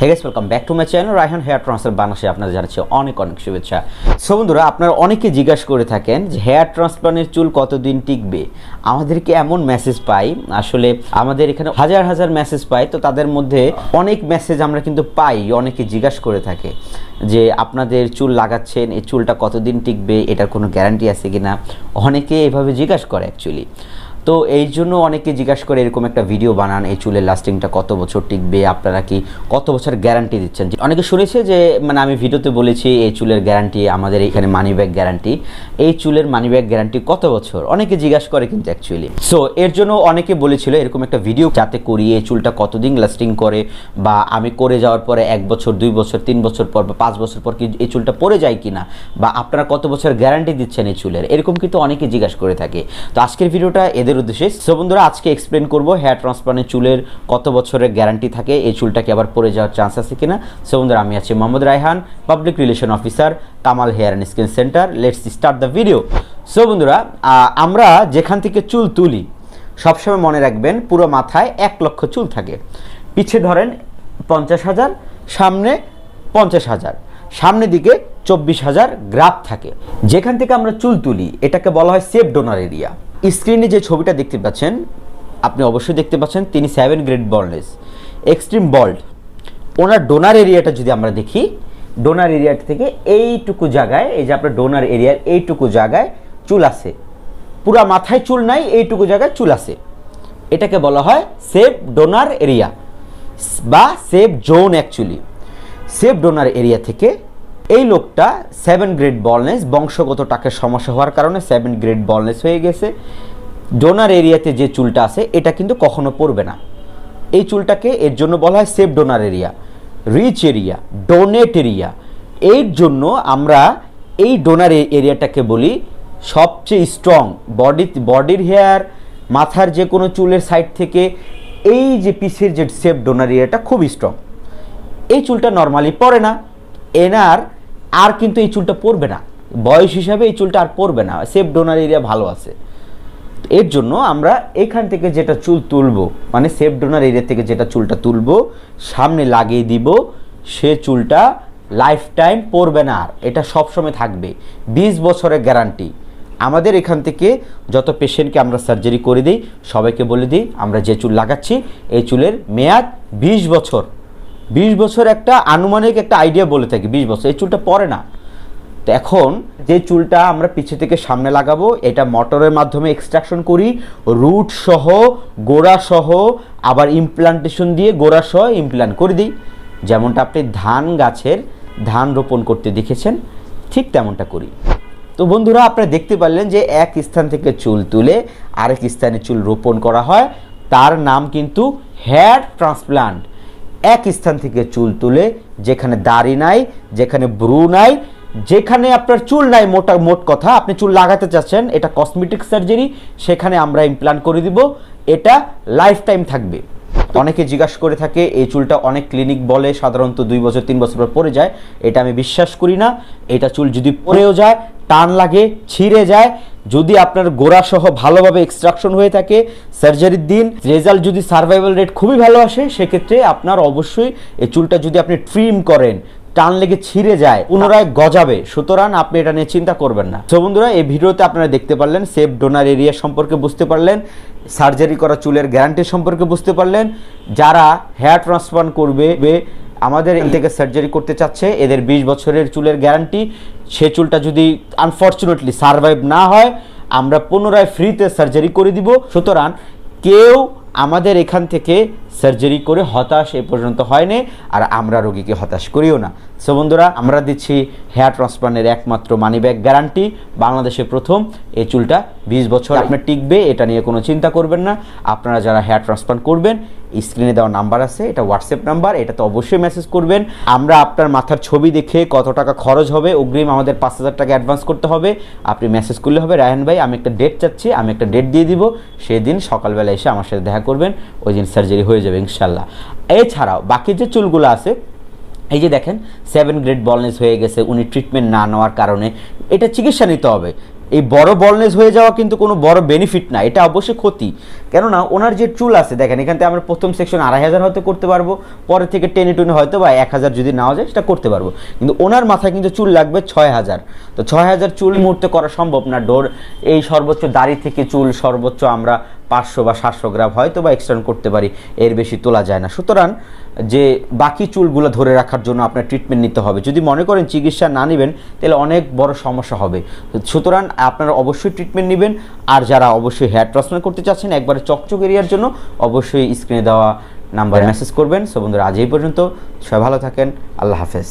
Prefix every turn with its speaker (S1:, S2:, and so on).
S1: Hey guys welcome back to my channel Raihan hair transplant বাংলাদেশে আপনাদের জানাচ্ছি অনেক অনেক শুভেচ্ছা। সো বন্ধুরা, আপনারা অনেকে জিজ্ঞাসা করে থাকেন যে হেয়ার ট্রান্সপ্লান্টের চুল কতদিন টিকবে? আমাদেরকে এমন মেসেজ পাই, আসলে আমাদের এখানে হাজার হাজার মেসেজ পাই, তো তাদের মধ্যে অনেক মেসেজ আমরা কিন্তু পাই, অনেকে জিজ্ঞাসা করে থাকে যে আপনাদের চুল লাগাচ্ছেন, এই চুলটা কতদিন টিকবে, এটার কোনো গ্যারান্টি আছে কিনা? অনেকে এভাবে জিজ্ঞাসা করে অ্যাকচুয়ালি তো এই জন্য অনেকে জিজ্ঞাসা করে এরকম একটা ভিডিও বানান, এই চুলের লাস্টিংটা কত বছর টিকবে, আপনারা কি কত বছর গ্যারান্টি দিচ্ছেন? অনেকে শুনেছে যে মানে আমি ভিডিওতে বলেছি এই চুলের গ্যারান্টি আমাদের এখানে মানি ব্যাগ গ্যারান্টি এই চুলের মানি ব্যাগ গ্যারান্টি কত বছর? অনেকে জিজ্ঞাসা করে কিন্তু অ্যাকচুয়ালি সো এর জন্য অনেকে বলেছিল এরকম একটা ভিডিও যাতে করি, এই চুলটা কতদিন লাস্টিং করে, বা আমি করে যাওয়ার পরে এক বছর, দুই বছর, তিন বছর পর, বা পাঁচ বছর পর কি এই চুলটা পরে যায় কিনা, বা আপনারা কত বছর গ্যারান্টি দিচ্ছেন এই চুলের? এরকম কিন্তু অনেকে জিজ্ঞাসা করে থাকে। তো আজকের ভিডিওটা এদের উদ্দেশ্যে। সো বন্ধুরা, আজকে এক্সপ্লেন করব হেয়ার ট্রান্সপ্লান্টের চুলের কত বছরের গ্যারান্টি থাকে, এই চুলটাকে আবার পরে যাওয়ার চান্স আছে কিনা। সো বন্ধুরা, আমি আছি Mohammad Raihan public relation officer Kamal hair and skin centre let's start the video so বন্ধুরা আমরা যেখান থেকে চুল তুলি, সবসময় মনে রাখবেন, পুরো মাথায় এক লক্ষ চুল থাকে। পিছে ধরেন পঞ্চাশ হাজার, সামনে পঞ্চাশ হাজার সামনের দিকে চব্বিশ হাজার গ্রাফ থাকে। যেখান থেকে আমরা চুল তুলি, এটাকে বলা হয় সেফ ডোনার এরিয়া স্ক্রিনে যে ছবিটা দেখতে পাচ্ছেন, আপনি অবশ্যই দেখতে পাচ্ছেন, তিনি seven grade boldness extreme bold ওনার ডোনার এরিয়াটা যদি আমরা দেখি ডোনার এরিয়াটা থেকে এইটুকু জায়গায়, এই যে আপনার ডোনার এরিয়ার এইটুকু জায়গায় চুল আছে। পুরা মাথায় চুল নাই, এইটুকু জায়গায় চুল আছে। এটাকে বলা হয় সেফ ডোনার এরিয়া বা safe zone actually safe donor area থেকে এই লোকটা সেভেন গ্রেড বলনেস বংশগত টাকের সমস্যা হওয়ার কারণে সেভেন গ্রেড বলনেস হয়ে গেছে। ডোনার এরিয়াতে যে চুলটা আছে, এটা কিন্তু কখনো পড়বে না। এই চুলটাকে এর জন্য বলা হয় safe donor area reach area donate area এর জন্য আমরা এই ডোনার এরিয়াটাকে বলি সবচেয়ে স্ট্রং বডি বডির হেয়ার মাথার যে কোনো চুলের সাইড থেকে এই যে পিসের যে সেফ ডোনার এরিয়াটা খুব স্ট্রং এই চুলটা নর্মালি পড়ে না। এনার আর কিন্তু এই চুলটা পড়বে না। বয়স হিসাবে এই চুলটা আর পড়বে না। সেফ ডোনার এরিয়া ভালো আছে। এর জন্য আমরা এখান থেকে যেটা চুল তুলবো মানে সেফ ডোনার এরিয়া থেকে যেটা চুলটা তুলবো, সামনে লাগিয়ে দিব, সে চুলটা লাইফ টাইম পড়বে না আর। এটা সবসময় থাকবে। বিশ বছরের গ্যারান্টি আমাদের এখান থেকে যত পেশেন্টকে আমরা সার্জারি করে দিই, সবাইকে বলে দিই, আমরা যে চুল লাগাচ্ছি, এই চুলের মেয়াদ বিশ বছর। বিশ বছর একটা আনুমানিক একটা আইডিয়া বলে থাকি, বিশ বছর, এই চুলটা পরে না। তো এখন যে চুলটা আমরা পিছে থেকে সামনে লাগাবো, এটা মোটরের মাধ্যমে এক্সট্রাকশন করি রুট সহ, গোড়া সহ, আবার ইমপ্লান্টেশন দিয়ে গোড়া সহ ইমপ্লান্ট করে দিই। যেমনটা আপনি ধান গাছের ধান রোপণ করতে দেখেছেন, ঠিক তেমনটা করি। তো বন্ধুরা, আপনারা দেখতে পারলেন যে এক স্থান থেকে চুল তুলে আরেক স্থানে চুল রোপণ করা হয়। তার নাম কিন্তু হেয়ার ট্রান্সপ্লান্ট এক স্থান থেকে চুল তুলে, যেখানে দাড়ি নাই, যেখানে ব্রু নাই, যেখানে আপনার চুল নাই, মোটা, মোট কথা, আপনি চুল লাগাতে চাচ্ছেন, এটা কসমেটিক সার্জারি সেখানে আমরা ইমপ্লান্ট করে দিব, এটা লাইফ টাইম থাকবে। অনেকে জিজ্ঞাসা করে থাকে, এই চুলটা অনেক ক্লিনিক বলে, সাধারণত দুই বছর, তিন বছর পর পরে যায়। এটা আমি বিশ্বাস করি না। এটা চুল যদি পরেও যায়, টান লাগে, ছিঁড়ে যায়। যদি আপনার গোড়া সহ ভালোভাবে এক্সট্রাকশন হয়ে থাকে সার্জারির দিন রেজাল্ট যদি সার্ভাইভাল রেট খুবই ভালো আসে, সেক্ষেত্রে আপনার অবশ্যই এই চুলটা যদি আপনি ট্রিম করেন টান লেগে ছিঁড়ে যায়, পুনরায় গজাবে। সুতরাং আপনি এটা নিয়ে চিন্তা করবেন না। তো বন্ধুরা, এই ভিডিওতে আপনারা দেখতে পারলেন, সেফ ডোনার এরিয়া সম্পর্কে বুঝতে পারলেন, সার্জারি করা চুলের গ্যারান্টি সম্পর্কে বুঝতে পারলেন, যারা হেয়ার ট্রান্সপ্লান্ট করবে আমাদের এখান থেকে সার্জারি করতে চাচ্ছে, এদের বিশ বছরের চুলের গ্যারান্টি, সে চুলটা যদি আনফর্চুনেটলি সার্ভাইভ না হয়, আমরা পুনরায় ফ্রিতে সার্জারি করে দিব। সুতরাং কেউ আমাদের এখান থেকে সার্জারি করে হতাশ এ পর্যন্ত হয়নি, আর আমরা রোগীকে হতাশ করিও না। সো বন্ধুরা, আমরা দিচ্ছি হেয়ার ট্রান্সপ্লান্টের একমাত্র মানি ব্যাগ গ্যারান্টি বাংলাদেশে প্রথম, এই চুলটা বিশ বছর আপনার টিকবে, এটা নিয়ে কোনো চিন্তা করবেন না। আপনারা যারা হেয়ার ট্রান্সপ্লান্ট করবেন, স্ক্রিনে দেওয়া নাম্বার আছে, এটা হোয়াটসঅ্যাপ নাম্বার, এটা তো অবশ্যই মেসেজ করবেন। আমরা আপনার মাথার ছবি দেখে কত টাকা খরচ হবে, অগ্রিম আমাদের পাঁচ হাজার টাকা অ্যাডভান্স করতে হবে। আপনি মেসেজ করলে হবে, রায়হান ভাই, আমি একটা ডেট চাচ্ছি, আমি একটা ডেট দিয়ে দিব। সেদিন সকালবেলা এসে আমার সাথে দেখা করবেন, ওই দিন সার্জারি হয়ে যাবে। ইনশাল্লাহ এছাড়াও বাকি যে চুলগুলো আছে, এই যে দেখেন সেভেন গ্রেড বলনেস হয়ে গেছে, উনি ট্রিটমেন্ট না নেওয়ার কারণে। এটা চিকিৎসা নিতে হবে। এই বড় বলনেস হয়ে যাওয়া কিন্তু কোনো বড় বেনিফিট না, এটা অবশ্যই ক্ষতি। কেননা, ওনার যে চুল আছে, দেখেন, এখান থেকে আমরা প্রথম সেকশন আড়াই হাজার হয়তো করতে পারব, পরে থেকে টেনে টুনে হয়তো বা এক হাজার যদি নাও যায়, সেটা করতে পারব। কিন্তু ওনার মাথায় কিন্তু চুল লাগবে ছয় হাজার। তো ছয় হাজার চুল মুহূর্তে করা সম্ভব না। ডোর, এই সর্বোচ্চ দাড়ি থেকে চুল সর্বোচ্চ আমরা পাঁচশো বা সাতশো গ্রাম হয়তো বা এক্সটেন্ড করতে পারি এর বেশি তোলা যায় না। সুতরাং যে বাকি চুলগুলো ধরে রাখার জন্য আপনার ট্রিটমেন্ট নিতে হবে। যদি মনে করেন চিকিৎসা না নেবেন তাহলে অনেক বড় সমস্যা হবে। সুতরাং আপনারা অবশ্যই ট্রিটমেন্ট নেবেন। আর যারা অবশ্যই হেয়ার ট্রান্সপ্লান্ট করতে চাচ্ছেন একবারে চকচক এরিয়ার জন্য অবশ্যই স্ক্রিনে দেওয়া নাম্বারে মেসেজ করবেন। সো বন্ধুরা আজ এই পর্যন্ত। সবাই ভালো থাকেন। আল্লাহ হাফেজ।